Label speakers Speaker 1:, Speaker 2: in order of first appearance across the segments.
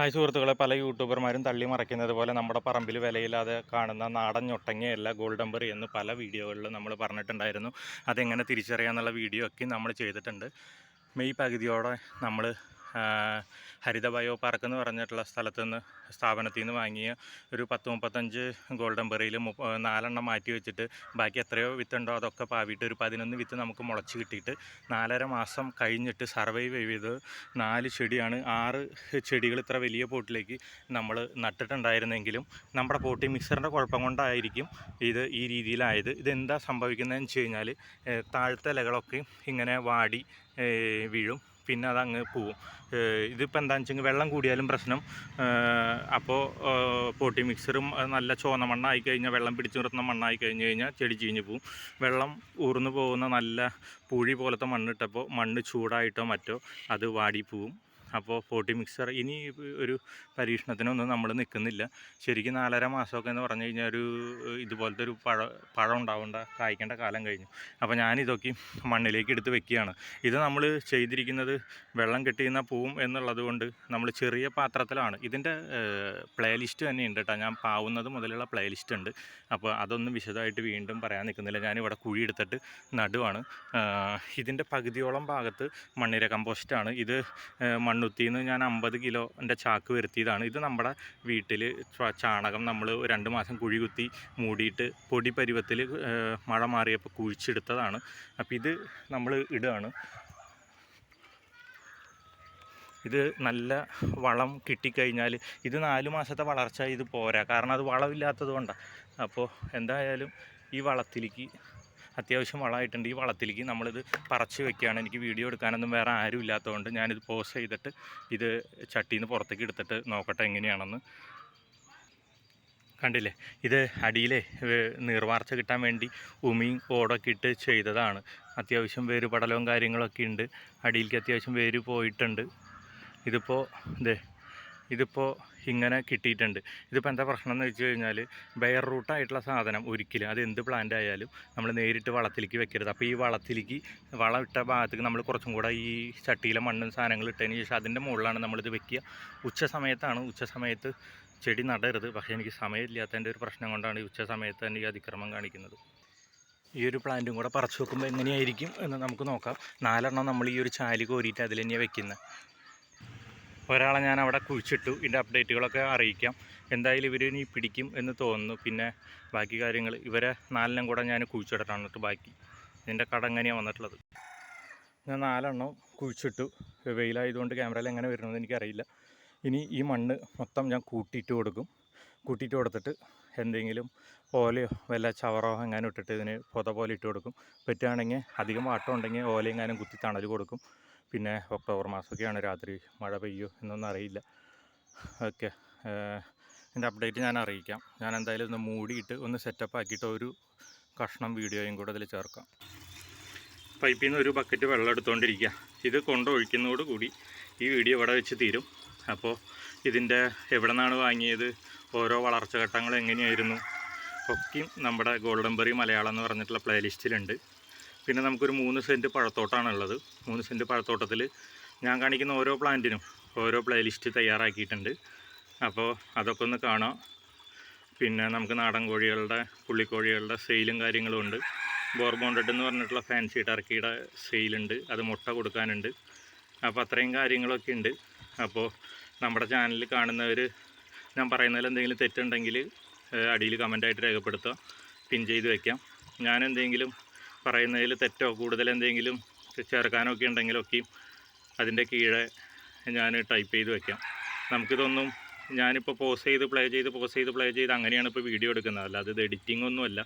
Speaker 1: Hi സുഹൃത്തുക്കളെ പല യൂട്യൂബർമാരും തള്ളി മറയ്ക്കുന്നത് പോലെ നമ്മുടെ പറമ്പിൽ വിലയില്ലാതെ കാണുന്ന നാടൻ ഞൊട്ടങ്ങയല്ല ഗോൾഡൻ ബെറി എന്ന് പല വീഡിയോകളിലും നമ്മൾ പറഞ്ഞിട്ടുണ്ടായിരുന്നു. അതെങ്ങനെ തിരിച്ചറിയാമെന്നുള്ള വീഡിയോ ഒക്കെ നമ്മൾ ചെയ്തിട്ടുണ്ട്. മെയ് പകുതിയോടെ നമ്മൾ ഹരിത ബയോ പാർക്ക് എന്ന് പറഞ്ഞിട്ടുള്ള സ്ഥലത്തു നിന്ന് സ്ഥാപനത്തിൽ നിന്ന് വാങ്ങിയ ഒരു പത്ത് മുപ്പത്തഞ്ച് ഗോൾഡൻ ബെറിയിൽ നാലെണ്ണം മാറ്റി വെച്ചിട്ട് ബാക്കി എത്രയോ വിത്തുണ്ടോ അതൊക്കെ പാവിയിട്ട് ഒരു പതിനൊന്ന് വിത്ത് നമുക്ക് മുളച്ച് കിട്ടിയിട്ട് നാലര മാസം കഴിഞ്ഞിട്ട് സർവൈവ് ചെയ്ത് നാല് ചെടിയാണ് ആറ് ചെടികൾ ഇത്ര വലിയ പോട്ടിലേക്ക് നമ്മൾ നട്ടിട്ടുണ്ടായിരുന്നെങ്കിലും നമ്മുടെ പോട്ടി മിക്സറിന്റെ കുഴപ്പം കൊണ്ടായിരിക്കും ഇത് ഈ രീതിയിലായത്. ഇതെന്താ സംഭവിക്കുന്നതെന്ന് വെച്ച് കഴിഞ്ഞാൽ താഴത്തെ ഇലകളൊക്കെ ഇങ്ങനെ വാടി വീഴും. പിന്നെ അതങ്ങ് പോവും. ഇതിപ്പോൾ എന്താണെന്ന് വെച്ചെങ്കിൽ വെള്ളം കൂടിയാലും പ്രശ്നം. അപ്പോൾ പോട്ടി മിക്സറും നല്ല ചോന്ന മണ്ണായി കഴിഞ്ഞാൽ വെള്ളം പിടിച്ചു നിർത്തുന്ന മണ്ണായി കഴിഞ്ഞ് കഴിഞ്ഞാൽ ചെടി ചീഞ്ഞ് പോവും. വെള്ളം ഊർന്നു പോകുന്ന നല്ല പൂഴി പോലത്തെ മണ്ണിട്ടപ്പോൾ മണ്ണ് ചൂടായിട്ടോ മറ്റോ അത് വാടി അപ്പോൾ ഫോർട്ടി മിക്സർ ഇനി ഒരു പരീക്ഷണത്തിനൊന്നും നമ്മൾ നിൽക്കുന്നില്ല. ശരിക്കും നാലര മാസമൊക്കെ എന്ന് പറഞ്ഞു കഴിഞ്ഞാൽ ഒരു ഇതുപോലത്തെ ഒരു പഴ പഴം ഉണ്ടാവേണ്ട കായ്ക്കേണ്ട കാലം കഴിഞ്ഞു. അപ്പോൾ ഞാനിതൊക്കെ മണ്ണിലേക്ക് എടുത്ത് വെക്കുകയാണ്. ഇത് നമ്മൾ ചെയ്തിരിക്കുന്നത് വെള്ളം കെട്ടിയുന്ന പൂവും എന്നുള്ളത് കൊണ്ട് നമ്മൾ ചെറിയ പാത്രത്തിലാണ്. ഇതിന്റെ പ്ലേലിസ്റ്റ് തന്നെ ഉണ്ട് കേട്ടോ. ഞാൻ പാവുന്നത് മുതലുള്ള പ്ലേലിസ്റ്റ് ഉണ്ട്. അപ്പോൾ അതൊന്നും വിശദമായിട്ട് വീണ്ടും പറയാൻ നിൽക്കുന്നില്ല. ഞാനിവിടെ കുഴി എടുത്തിട്ട് നടുവാണ്. ഇതിന്റെ പകുതിയോളം ഭാഗത്ത് മണ്ണിര കമ്പോസ്റ്റാണ് ഇത് മണ്ണുത്തിയിൽ നിന്ന് ഞാൻ അമ്പത് കിലോന്റെ ചാക്ക് വരുത്തിയതാണ്. ഇത് നമ്മുടെ വീട്ടിൽ ചാണകം നമ്മൾ രണ്ട് മാസം കുഴി കുത്തി മൂടിയിട്ട് പൊടി പരുവത്തിൽ മഴ മാറിയപ്പോൾ കുഴിച്ചെടുത്തതാണ്. അപ്പോൾ ഇത് നമ്മൾ ഇടുകയാണ് ഇത് നല്ല വളം കിട്ടിക്കഴിഞ്ഞാൽ ഇത് നാല് മാസത്തെ വളർച്ച ഇത് പോരാ. കാരണം അത് വളമില്ലാത്തത് കൊണ്ടാണ് അപ്പോൾ എന്തായാലും ഈ വളത്തിലേക്ക് അത്യാവശ്യം വളമായിട്ടുണ്ട്. ഈ വളത്തിലേക്ക് നമ്മളിത് പറിച്ച് വെക്കുകയാണ്. എനിക്ക് വീഡിയോ എടുക്കാനൊന്നും വേറെ ആരും ഇല്ലാത്തതുകൊണ്ട് ഞാനിത് പോസ് ചെയ്തിട്ട് ഇത് ചട്ടിയിൽ നിന്ന് പുറത്തേക്ക് എടുത്തിട്ട് നോക്കട്ടെ എങ്ങനെയാണെന്ന്. കണ്ടില്ലേ? ഇത് അടിയിലെ നീർവാർച്ച കിട്ടാൻ വേണ്ടി ഉമിയും ഓടൊക്കെ ഇട്ട് ചെയ്തതാണ്. അത്യാവശ്യം വേര് പടലവും കാര്യങ്ങളൊക്കെ ഉണ്ട്. അടിയിലേക്ക് അത്യാവശ്യം വേര് പോയിട്ടുണ്ട്. ഇതിപ്പോൾ ഇതേ ഇതിപ്പോൾ ഇങ്ങനെ കിട്ടിയിട്ടുണ്ട്. ഇതിപ്പോൾ എന്താ പ്രശ്നം എന്ന് വെച്ച് കഴിഞ്ഞാൽ ബെയർ റൂട്ടായിട്ടുള്ള സാധനം ഒരിക്കലും അത് എന്ത് പ്ലാന്റ് ആയാലും നമ്മൾ നേരിട്ട് വളത്തിലേക്ക് വെക്കരുത്. അപ്പോൾ ഈ വളത്തിലേക്ക് വളം ഇട്ട ഭാഗത്തേക്ക് നമ്മൾ കുറച്ചും കൂടെ ഈ ചട്ടിയിലെ മണ്ണും സാധനങ്ങൾ ഇട്ടതിന് ശേഷം അതിന്റെ മുകളിലാണ് നമ്മളിത് വെക്കുക. ഉച്ച സമയത്താണ്. ഉച്ച സമയത്ത് ചെടി നടരുത്. പക്ഷേ എനിക്ക് സമയമില്ലാത്തതിന്റെ ഒരു പ്രശ്നം കൊണ്ടാണ് ഈ ഉച്ച സമയത്ത് തന്നെ ഈ അതിക്രമം കാണിക്കുന്നത്. ഈ ഒരു പ്ലാന്റും കൂടെ പറിച്ചു വെക്കുമ്പോൾ എങ്ങനെയായിരിക്കും എന്ന് നമുക്ക് നോക്കാം. നാലെണ്ണം നമ്മൾ ഈ ഒരു ചാലി കോരിയിട്ട് അതിൽ തന്നെയാണ് വെക്കുന്നത് ഒരാളെ ഞാൻ അവിടെ കുഴിച്ചിട്ടു. ഇതിന്റെ അപ്ഡേറ്റുകളൊക്കെ അറിയിക്കാം. എന്തായാലും ഇവർ ഇനി പിടിക്കും എന്ന് തോന്നുന്നു. പിന്നെ ബാക്കി കാര്യങ്ങൾ ഇവരെ നാലിനും കൂടെ ഞാൻ കുഴിച്ചിട്ടിട്ടാണ് എന്നിട്ട് ബാക്കി. ഇതിന്റെ കട എങ്ങനെയാണ് വന്നിട്ടുള്ളത്? ഞാൻ നാലെണ്ണം കുഴിച്ചിട്ടു. വെയിലായതുകൊണ്ട് ക്യാമറയിൽ എങ്ങനെ വരുന്നത് എനിക്കറിയില്ല. ഇനി ഈ മണ്ണ് മൊത്തം ഞാൻ കൂട്ടിയിട്ട് കൊടുക്കും. കൂട്ടിയിട്ട് കൊടുത്തിട്ട് എന്തെങ്കിലും ഓലയോ വല്ല ചവറോ എങ്ങാനും ഇട്ടിട്ട് ഇതിന് പുത പോലെ ഇട്ട് കൊടുക്കും. പറ്റുകയാണെങ്കിൽ അധികം വാട്ടം ഉണ്ടെങ്കിൽ ഓല എങ്ങാനും കുത്തി തണൽ കൊടുക്കും. പിന്നെ ഒക്ടോബർ മാസമൊക്കെയാണ് രാത്രി മഴ പെയ്യോ എന്നൊന്നും അറിയില്ല. ഓക്കെ എന്റെ അപ്ഡേറ്റ് ഞാൻ അറിയിക്കാം. ഞാൻ എന്തായാലും ഒന്ന് മൂടിയിട്ട് ഒന്ന് സെറ്റപ്പ് ആക്കിയിട്ട് ഒരു കഷ്ണം വീഡിയോയും കൂടെ അതിൽ ചേർക്കാം. പൈപ്പിൽ നിന്ന് ഒരു ബക്കറ്റ് വെള്ളം എടുത്തുകൊണ്ടിരിക്കുക ഇത് കൊണ്ടൊഴിക്കുന്നതോട് കൂടി ഈ വീഡിയോ ഇവിടെ വെച്ച് തീരും. അപ്പോൾ ഇതിന്റെ എവിടെ നിന്നാണ് വാങ്ങിയത് ഓരോ വളർച്ച ഘട്ടങ്ങൾ എങ്ങനെയായിരുന്നു ഒക്കെയും നമ്മുടെ ഗോൾഡൻ ബെറി മലയാളം എന്ന് പറഞ്ഞിട്ടുള്ള പ്ലേലിസ്റ്റിലുണ്ട് പിന്നെ നമുക്കൊരു മൂന്ന് സെന്റ് പഴത്തോട്ടമാണുള്ളത് മൂന്ന് സെന്റ് പഴത്തോട്ടത്തിൽ ഞാൻ കാണിക്കുന്ന ഓരോ പ്ലാന്റിനും ഓരോ പ്ലേലിസ്റ്റ് തയ്യാറാക്കിയിട്ടുണ്ട്. അപ്പോൾ അതൊക്കെ ഒന്ന് കാണാം. പിന്നെ നമുക്ക് നാടൻ കോഴികളുടെ പുള്ളിക്കോഴികളുടെ സെയിലും കാര്യങ്ങളും ഉണ്ട്. ബോർബോണ്ടഡ് എന്ന് പറഞ്ഞിട്ടുള്ള ഫാൻസി ടർക്കിയുടെ സെയിലുണ്ട്. അത് മുട്ട കൊടുക്കാനുണ്ട്. അപ്പോൾ അത്രയും കാര്യങ്ങളൊക്കെ ഉണ്ട്. അപ്പോൾ നമ്മുടെ ചാനലിൽ കാണുന്നവർ ഞാൻ പറയുന്നതിൽ എന്തെങ്കിലും തെറ്റുണ്ടെങ്കിൽ അടിയിൽ കമന്റായിട്ട് രേഖപ്പെടുത്തുക. പിൻ ചെയ്ത് വയ്ക്കാം ഞാൻ എന്തെങ്കിലും പറയുന്നതിൽ തെറ്റോ? കൂടുതൽ എന്തെങ്കിലും ചേർക്കാനോ ഒക്കെ ഉണ്ടെങ്കിലൊക്കെയും അതിന്റെ കീഴെ ഞാൻ ടൈപ്പ് ചെയ്ത് വയ്ക്കാം നമുക്കിതൊന്നും ഞാനിപ്പോൾ പോസ് ചെയ്ത് പ്ലേ ചെയ്ത് പോസ് ചെയ്ത് പ്ലേ ചെയ്ത് അങ്ങനെയാണ് ഇപ്പോൾ വീഡിയോ എടുക്കുന്നത്. അല്ലാതെ ഇത് എഡിറ്റിംഗ് ഒന്നുമല്ല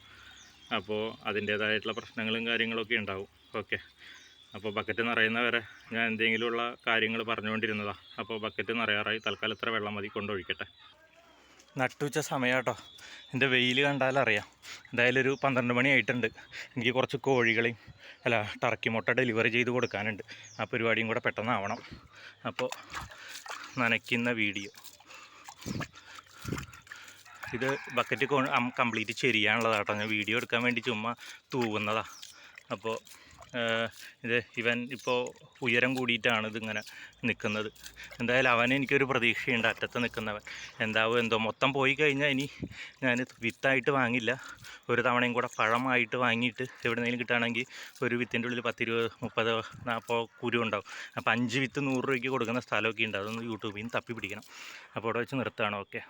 Speaker 1: അപ്പോൾ അതിന്റേതായിട്ടുള്ള പ്രശ്നങ്ങളും കാര്യങ്ങളൊക്കെ ഉണ്ടാവും. ഓക്കെ അപ്പോൾ ബക്കറ്റ് നിറയുന്നവരെ ഞാൻ എന്തെങ്കിലുമുള്ള കാര്യങ്ങൾ പറഞ്ഞുകൊണ്ടിരുന്നതാണ് അപ്പോൾ ബക്കറ്റ് നിറയാറായി. തൽക്കാലം ഇത്ര വെള്ളം മതി. കൊണ്ടൊഴിക്കട്ടെ. നട്ടുച്ച സമയം കേട്ടോ എന്റെ വെയിൽ കണ്ടാലറിയാം എന്തായാലും ഒരു പന്ത്രണ്ട് മണി ആയിട്ടുണ്ട്. എനിക്ക് കുറച്ച് കോഴികളെയും അല്ല ടർക്കി മുട്ട ഡെലിവറി ചെയ്ത് കൊടുക്കാനുണ്ട്. ആ പരിപാടിയും കൂടെ പെട്ടെന്നാവണം. അപ്പോൾ നനയ്ക്കുന്ന വീഡിയോ. ഇത് ബക്കറ്റ് കംപ്ലീറ്റ് ചെരിയാനുള്ളതാണ് കേട്ടോ ഞാൻ വീഡിയോ എടുക്കാൻ വേണ്ടി ചുമ്മാ തൂവുന്നതാണ് അപ്പോൾ ഇത് ഇവൻ ഇപ്പോൾ ഉയരം കൂടിയിട്ടാണ് ഇതിങ്ങനെ നിൽക്കുന്നത് എന്തായാലും അവന് എനിക്കൊരു പ്രതീക്ഷയുണ്ട് അറ്റത്ത് നിൽക്കുന്നവൻ. എന്താവും എന്തോ മൊത്തം പോയി കഴിഞ്ഞാൽ ഇനി ഞാൻ വിത്തായിട്ട് വാങ്ങില്ല. ഒരു തവണയും കൂടെ പഴമായിട്ട് വാങ്ങിയിട്ട് എവിടെന്നെങ്കിലും കിട്ടുകയാണെങ്കിൽ ഒരു വിത്തിന്റെ ഉള്ളിൽ പത്തിരുപത് മുപ്പത് നാൽപ്പത് കുരു ഉണ്ടാവും. അപ്പോൾ അഞ്ച് വിത്ത് നൂറ് രൂപയ്ക്ക് കൊടുക്കുന്ന സ്ഥലമൊക്കെ ഉണ്ട്. അതൊന്ന് യൂട്യൂബിൽ നിന്ന് തപ്പി പിടിക്കണം അപ്പോൾ അവിടെ വെച്ച് നിർത്തുകയാണ്. ഓക്കെ.